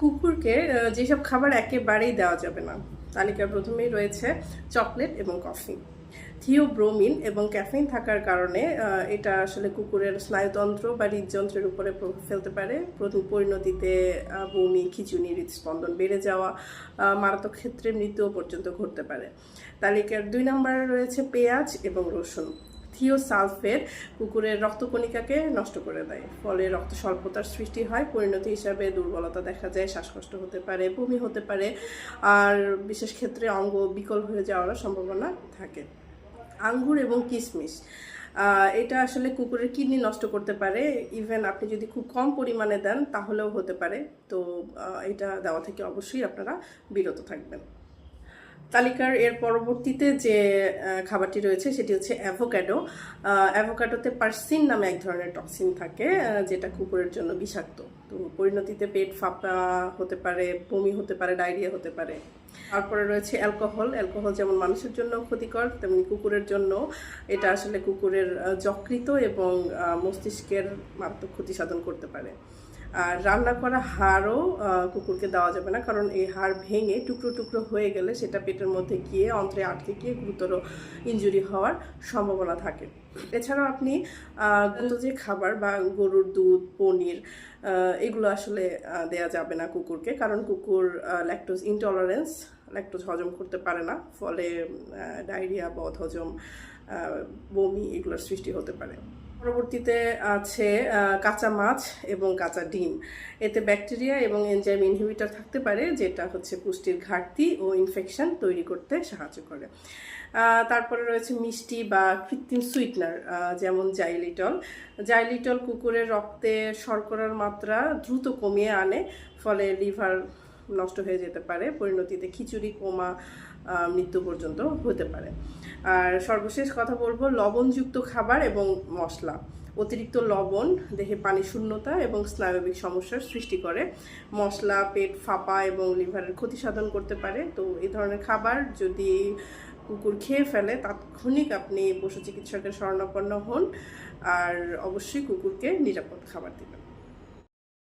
কুকুরকে যেসব খাবার একেবারেই দেওয়া যাবে না। তালিকার প্রথমেই রয়েছে চকলেট এবং কফি। থিওব্রোমিন এবং ক্যাফিন থাকার কারণে এটা আসলে কুকুরের স্নায়ুতন্ত্র বা হৃদযন্ত্রের উপরে প্রভাব ফেলতে পারে। প্রথম পরিণতিতে বমি, খিচুনি, হৃদস্পন্দন বেড়ে যাওয়া মারাত্মক ক্ষেত্রে মৃত্যুও পর্যন্ত ঘটতে পারে। তালিকার দুই নম্বরে রয়েছে পেঁয়াজ এবং রসুন। থিওসালফেট কুকুরের রক্তকণিকাকে নষ্ট করে দেয়। ফলে রক্ত স্বল্পতার সৃষ্টি হয়, পরিণতি হিসাবে দুর্বলতা দেখা যায়, শ্বাসকষ্ট হতে পারে, বমি হতে পারে, আর বিশেষ ক্ষেত্রে অঙ্গ বিকল হয়ে যাওয়ার সম্ভাবনা থাকে। আঙ্গুর এবং কিশমিশ এটা আসলে কুকুরের কিডনি নষ্ট করতে পারে। ইভেন আপনি যদি খুব কম পরিমাণে দেন, তাহলেও হতে পারে। তো এটা দেওয়া থেকে অবশ্যই আপনারা বিরত থাকবেন। তালিকার এর পরবর্তীতে যে খাবারটি রয়েছে সেটি হচ্ছে অ্যাভোক্যাডো অ্যাভোক্যাডোতে পার্সিন নামে এক ধরনের টক্সিন থাকে যেটা কুকুরের জন্য বিষাক্ত। তো পরিণতিতে পেট ফাঁপা হতে পারে, বমি হতে পারে, ডায়রিয়া হতে পারে। তারপরে রয়েছে অ্যালকোহল অ্যালকোহল যেমন মানুষের জন্য ক্ষতিকর, তেমনি কুকুরের জন্য এটা আসলে কুকুরের যকৃত এবং মস্তিষ্কের মারাত্মক ক্ষতি সাধন করতে পারে। আর রান্না করা হাড়ও কুকুরকে দেওয়া যাবে না, কারণ এই হাড় ভেঙে টুকরো টুকরো হয়ে গেলে সেটা পেটের মধ্যে গিয়ে অন্ত্রে আটকে গিয়ে গুরুতর ইনজুরি হওয়ার সম্ভাবনা থাকে। এছাড়াও আপনি যে খাবার বা গরুর দুধ, পনির এগুলো আসলে দেয়া যাবে না কুকুরকে, কারণ কুকুর ল্যাকটোজ ইনটলারেন্স ল্যাকটোজ হজম করতে পারে না, ফলে ডায়রিয়া বদ হজম বমি এগুলোর সৃষ্টি হতে পারে। পরবর্তীতে আছে কাঁচা মাছ এবং কাঁচা ডিম। এতে ব্যাকটেরিয়া এবং এনজাইম ইনহিবিটর থাকতে পারে, যেটা হচ্ছে পুষ্টির ঘাটতি ও ইনফেকশন তৈরি করতে সাহায্য করে। তারপরে রয়েছে মিষ্টি বা কৃত্রিম সুইটনার যেমন জাইলিটল। জাইলিটল কুকুরের রক্তে শর্করার মাত্রা দ্রুত কমিয়ে আনে, ফলে লিভার নষ্ট হয়ে যেতে পারে, পরিণতিতে খিচুড়ি, কোমা মৃত্যু পর্যন্ত হতে পারে। আর সর্বশেষ কথা বলব, লবণযুক্ত খাবার এবং মশলা। অতিরিক্ত লবণ, দেহে পানি শূন্যতা এবং স্নায়বিক সমস্যার সৃষ্টি করে। মশলা, পেট ফাঁপা এবং লিভারের ক্ষতি সাধন করতে পারে। তো এই ধরনের খাবার যদি কুকুর খেয়ে ফেলে, তাৎক্ষণিক আপনি পশু চিকিৎসকের শরণাপন্ন হন। আর অবশ্যই কুকুরকে নিরাপদ খাবার দিবেন।